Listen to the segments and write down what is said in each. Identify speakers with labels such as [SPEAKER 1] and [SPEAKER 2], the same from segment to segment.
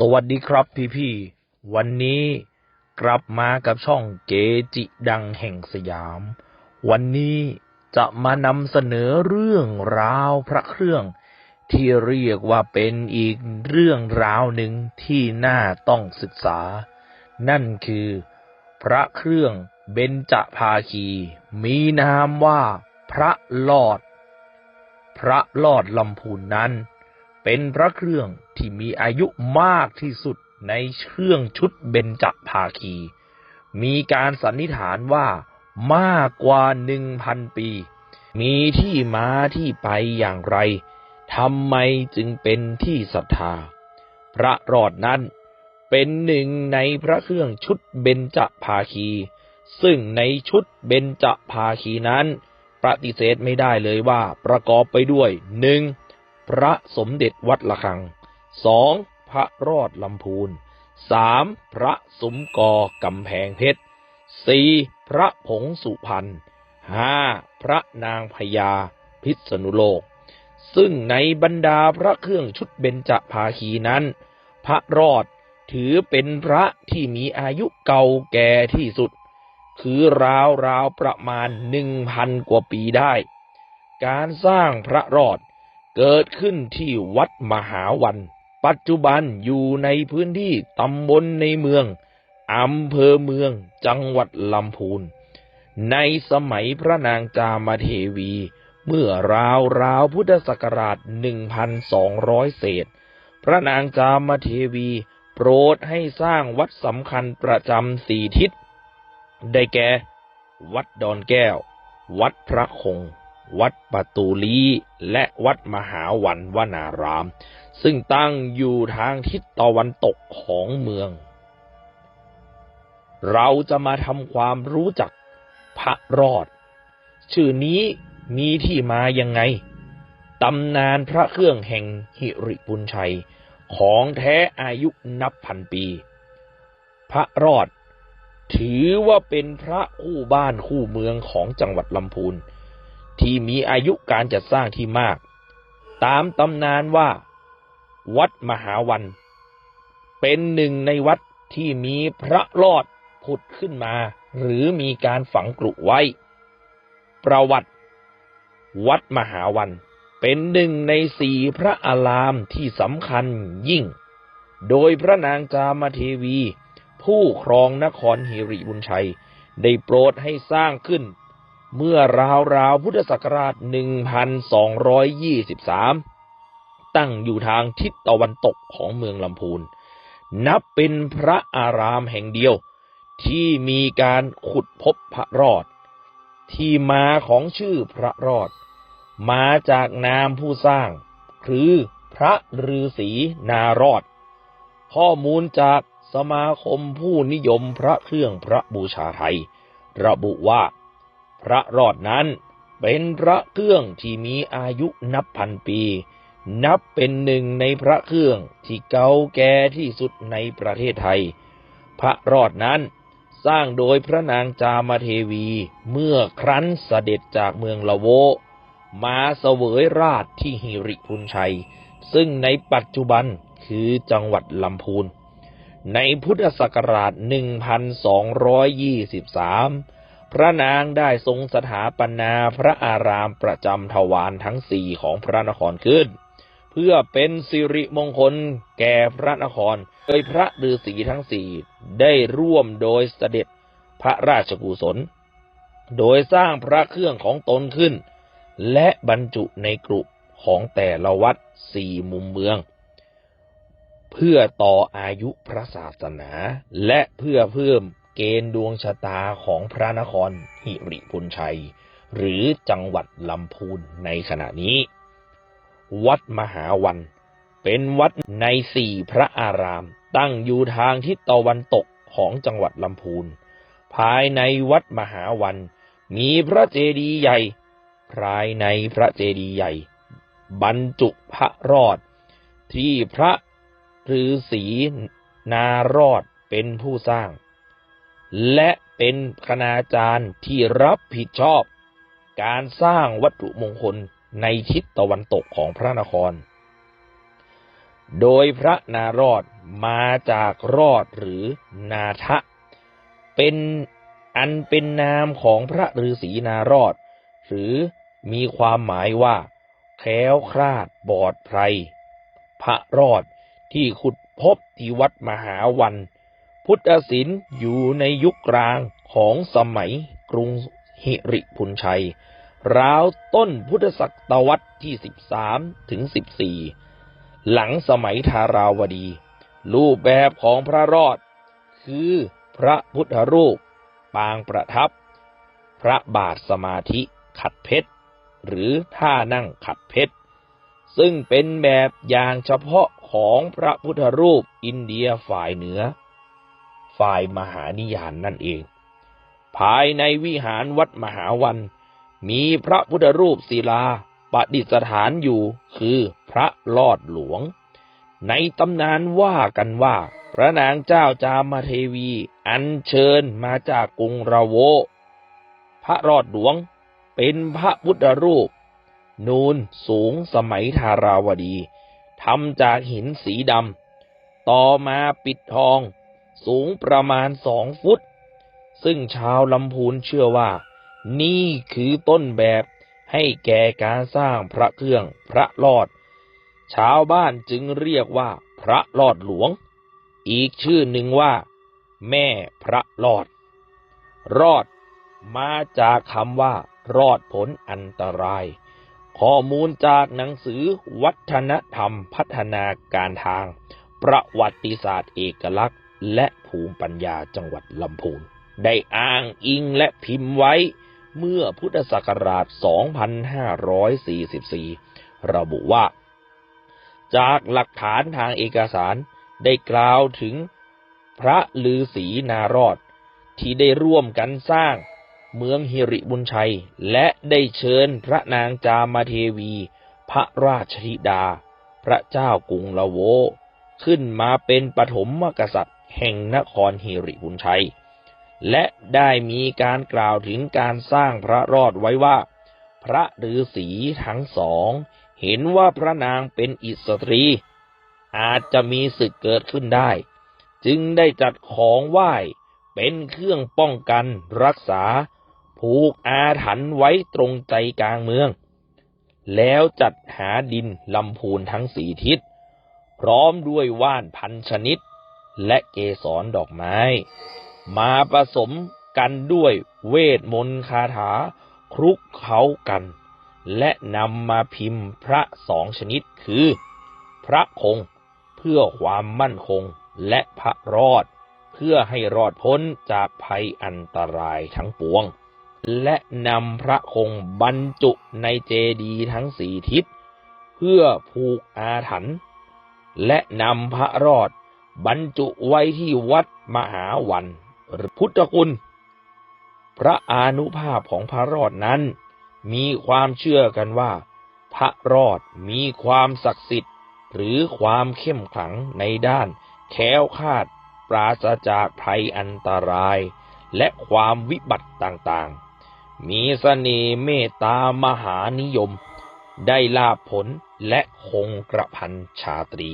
[SPEAKER 1] สวัสดีครับพี่ๆวันนี้กลับมากับช่องเกจิดังแห่งสยาม วันนี้จะมานำเสนอเรื่องราวพระเครื่อง ที่เรียกว่าเป็นอีกเรื่องราวหนึ่งที่น่าต้องศึกษา นั่นคือ พระเครื่องเบญจภาคี มีนามว่า พระลอด พระลอดลำพูนนั้น เป็นพระเครื่อง ที่มีอายุมากที่สุดในเครื่องชุดเบญจภาคี มีการสันนิษฐานว่ามากกว่าหนึ่งพันปี มีที่มาที่ไปอย่างไรทำไมจึงเป็นที่ศรัทธา พระรอดนั้นเป็นหนึ่งในพระเครื่องชุดเบญจภาคี ซึ่งในชุดเบญจภาคีนั้นปฏิเสธไม่ได้เลยว่าประกอบไปด้วยหนึ่งพระสมเด็จวัดละคัง สองพระรอดลำพูนสามพระสมกอกำแพงเพชรสี่พระผงสุพรรณห้าพระนางพญาพิษณุโลก ซึ่งในบรรดาพระเครื่องชุดเบญจภาคีนั้น พระรอดถือเป็นพระที่มีอายุเก่าแก่ที่สุด คือราวราวๆประมาณหนึ่งพันกว่าปีได้ การสร้างพระรอดเกิดขึ้นที่วัดมหาวัน ปัจจุบันอยู่ในพื้นที่ตำบลในเมืองอำเภอเมืองจังหวัดลำพูน ในสมัยพระนางจามเทวี เมื่อราวราวพุทธศักราช 1,200 เศษ พระนางจามเทวีโปรดให้สร้างวัดสำคัญประจำสี่ทิศ ได้แก่ วัดดอนแก้ว วัดพระคง วัดประตูลี และวัดมหาวันวนาราม ซึ่งตั้งอยู่ทางทิศตะวันตกของเมือง เราจะมาทำความรู้จักพระรอด ชื่อนี้มีที่มายังไง ตำนานพระเครื่องแห่งหิริปุญชัยของแท้อายุนับพันปี พระรอด ถือว่าเป็นพระคู่บ้านคู่เมืองของจังหวัดลำพูนที่มีอายุการจัดสร้างที่มาก ตามตำนานว่า วัดมหาวัน เป็นหนึ่งในวัดที่มีพระรอดผุดขึ้นมา หรือมีการฝังกรุไว้ ประวัติ วัดมหาวัน เป็นหนึ่งในสี่พระอารามที่สำคัญยิ่ง โดยพระนางจามเทวี ผู้ครองนครหิริบุญชัย ได้โปรดให้สร้างขึ้น เมื่อราวราวพุทธศักราช 1223 ตั้งอยู่ทางทิศตะวันตกของเมืองลำพูน นับเป็นพระอารามแห่งเดียว ที่มีการขุดพบพระรอด ที่มาของชื่อพระรอด มาจากนามผู้สร้าง คือพระฤาษีนารอด ข้อมูลจากสมาคมผู้นิยมพระเครื่องพระบูชาไทย ระบุว่า พระรอดนั้นเป็นพระเครื่องที่มีอายุนับพันปี นับเป็นหนึ่งในพระเครื่องที่เก่าแก่ที่สุดในประเทศไทย พระรอดนั้นสร้างโดยพระนางจามเทวีเมื่อครั้นเสด็จจากเมืองละโว มาเสวยราชที่หิริพุนชัย ซึ่งในปัจจุบันคือจังหวัดลำพูน ในพุทธศักราช 1223 พระนางได้ทรงสถาปนาพระอารามประจำทวารทั้งสี่ของพระนครขึ้น พื่อเป็นสิริมงคลแก่พระนคร โดยพระฤาษีทั้งสี่ได้ร่วมโดยเสด็จพระราชกุศล โดยสร้างพระเครื่องของตนขึ้น และบรรจุในกรุของแต่ละวัดสี่มุมเมือง เพื่อต่ออายุพระศาสนา และเพื่อเพิ่มเกณฑ์ดวงชะตาของพระนครหิริพุนชัย หรือจังหวัดลำพูนในขณะนี้ วัดมหาวัน เป็นวัดในสี่พระอาราม ตั้งอยู่ทางทิศตะวันตกของจังหวัดลำพูน ภายในวัดมหาวัน มีพระเจดีย์ใหญ่ ภายในพระเจดีย์ใหญ่ บรรจุพระรอด ที่พระฤาษีนารอดเป็นผู้สร้าง และเป็นคณาจารย์ที่รับผิดชอบ การสร้างวัตถุมงคล ในทิศตะวันตกของพระนคร โดยพระนารอดมาจากรอดหรือนาทะ เป็นอันเป็นนามของพระฤาษีนารอด หรือมีความหมายว่า แคล้วคลาดบอดไพร พระรอดที่ขุดพบที่วัดมหาวัน พุทธศิลป์อยู่ในยุคกลางของสมัยกรุงหิริพุนชัย ราวต้นพุทธศักวรรษที่13ถึง14หลังสมัยทาราวดี รูปแบบของพระรอด คือพระพุทธรูป ปางประทับ พระบาทสมาธิขัดเพชร หรือท่านั่งขัดเพชร ซึ่งเป็นแบบอย่างเฉพาะของพระพุทธรูปอินเดียฝ่ายเหนือ ฝ่ายมหานิยานนั่นเอง ภายในวิหารวัดมหาวัน มีพระพุทธรูปศิลาประดิษฐานอยู่คือพระลอดหลวง ในตำนานว่ากันว่า พระนางเจ้าจามเทวี อัญเชิญมาจากกรุงระโว พระรอดหลวงเป็นพระพุทธรูป นูนสูงสมัยทาราวดีทำจากหินสีดำต่อมาปิดทอง สูงประมาณสองฟุต ซึ่งชาวลำพูนเชื่อว่า นี่คือต้นแบบให้แก่การสร้างพระเครื่องพระลอด ชาวบ้านจึงเรียกว่าพระลอดหลวง อีกชื่อหนึ่งว่า แม่พระลอด รอดมาจากคำว่า รอดผลอันตราย ข้อมูลจากหนังสือวัฒนธรรมพัฒนาการทาง ประวัติศาสตร์เอกลักษณ์ และภูมิปัญญาจังหวัดลำพูนได้อ้างอิงและพิมพ์ไว้ เมื่อพุทธศักราช 2544 ระบุว่า จากหลักฐานทางเอกสารได้กล่าวถึงพระลือศีนารอดที่ได้ร่วมกันสร้างเมืองฮิริบุญชัย และได้เชิญพระนางจามาเทวี พระราชธิดา พระเจ้ากรุงละโว ขึ้นมาเป็นปฐมกษัตริย์แห่งนครฮิริบุญชัย และได้มีการกล่าวถึงการสร้างพระรอดไว้ว่า พระฤาษีทั้งสอง เห็นว่าพระนางเป็นอิสตรี อาจจะมีศึกเกิดขึ้นได้ จึงได้จัดของไหว้เป็นเครื่องป้องกันรักษา ผูกอาถรรพ์ไว้ตรงใจกลางเมือง แล้วจัดหาดินลำพูนทั้งสี่ทิศ พร้อมด้วยว่านพันชนิด และเกสรดอกไม้ มาผสมกันด้วยเวทมนต์คาถาคลุกเขากัน และนำมาพิมพ์พระสองชนิดคือ พระคงเพื่อความมั่นคงและพระรอด เพื่อให้รอดพ้นจากภัยอันตรายทั้งปวง และนำพระคงบรรจุในเจดีย์ทั้งสี่ทิศ เพื่อผูกอาถรรพ์และนำพระรอดบรรจุไว้ที่วัดมหาวัน พุทธคุณ พระอนุภาพของพระรอดนั้น มีความเชื่อกันว่า พระรอดมีความศักดิ์สิทธิ์ หรือความเข้มขลังในด้านแค้วคาด ปราศจากภัยอันตราย และความวิบัติต่างๆ มีเสน่ห์เมตตามหานิยม ได้ลาภผลและคงกระพันชาตรี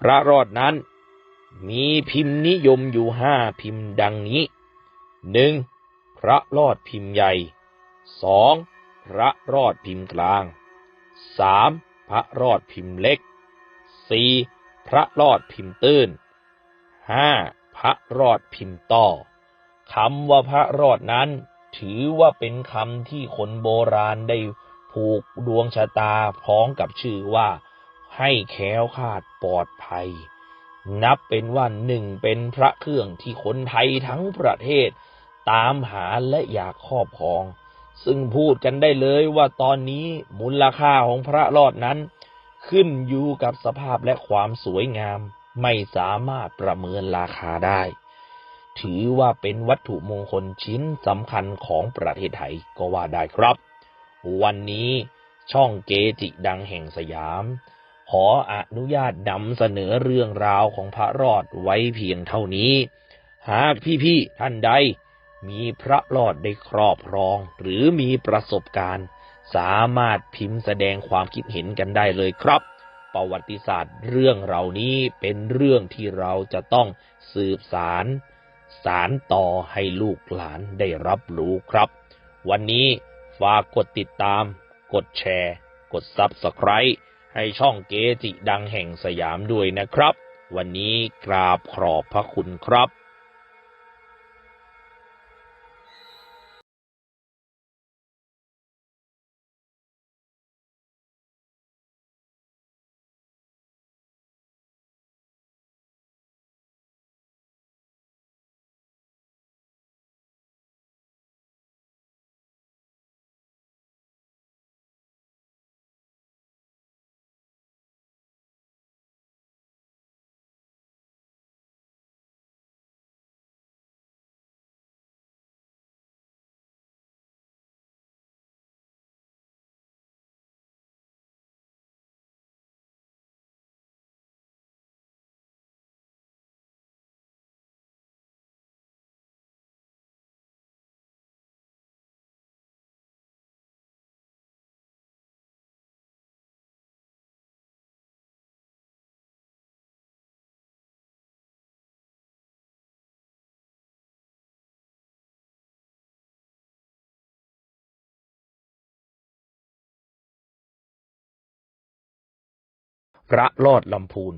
[SPEAKER 1] พระรอดนั้น มีพิมพ์นิยมอยู่ห้าพิมพ์ดังนี้หนึ่งพระรอดพิมพ์ใหญ่สองพระรอดพิมพ์กลางสามพระรอดพิมพ์เล็กสี่พระรอดพิมพ์ตื้นห้าพระรอดพิมพ์ต่อคำว่าพระรอดนั้น ถือว่าเป็นคำที่คนโบราณได้ผูกดวงชะตาพร้อมกับชื่อว่า ให้แค้วคาดปลอดภัย นับเป็นว่าหนึ่งเป็นพระเครื่องที่คนไทยทั้งประเทศ ตามหาและอยากครอบครอง ซึ่งพูดกันได้เลยว่าตอนนี้มูลค่าของพระรอดนั้น ขึ้นอยู่กับสภาพและความสวยงาม ไม่สามารถประเมินราคาได้ ถือว่าเป็นวัตถุมงคลชิ้นสำคัญของประเทศไทยก็ว่าได้ครับ วันนี้ช่องเกจิดังแห่งสยาม ขออนุญาตนำเสนอเรื่องราวของพระรอดไว้เพียงเท่านี้ หากพี่ๆท่านใด มีพระรอดได้ครอบครอง หรือมีประสบการณ์ สามารถพิมพ์แสดงความคิดเห็นกันได้เลยครับ ประวัติศาสตร์เรื่องเหล่านี้เป็นเรื่องที่เราจะต้องสืบสาร สารต่อให้ลูกหลานได้รับรู้ครับ วันนี้ฝากกดติดตาม กดแชร์ กด Subscribe ให้ช่องเกจิดังแห่งสยามด้วยนะครับ วันนี้กราบขอบพระคุณครับ ระลอดลำพูน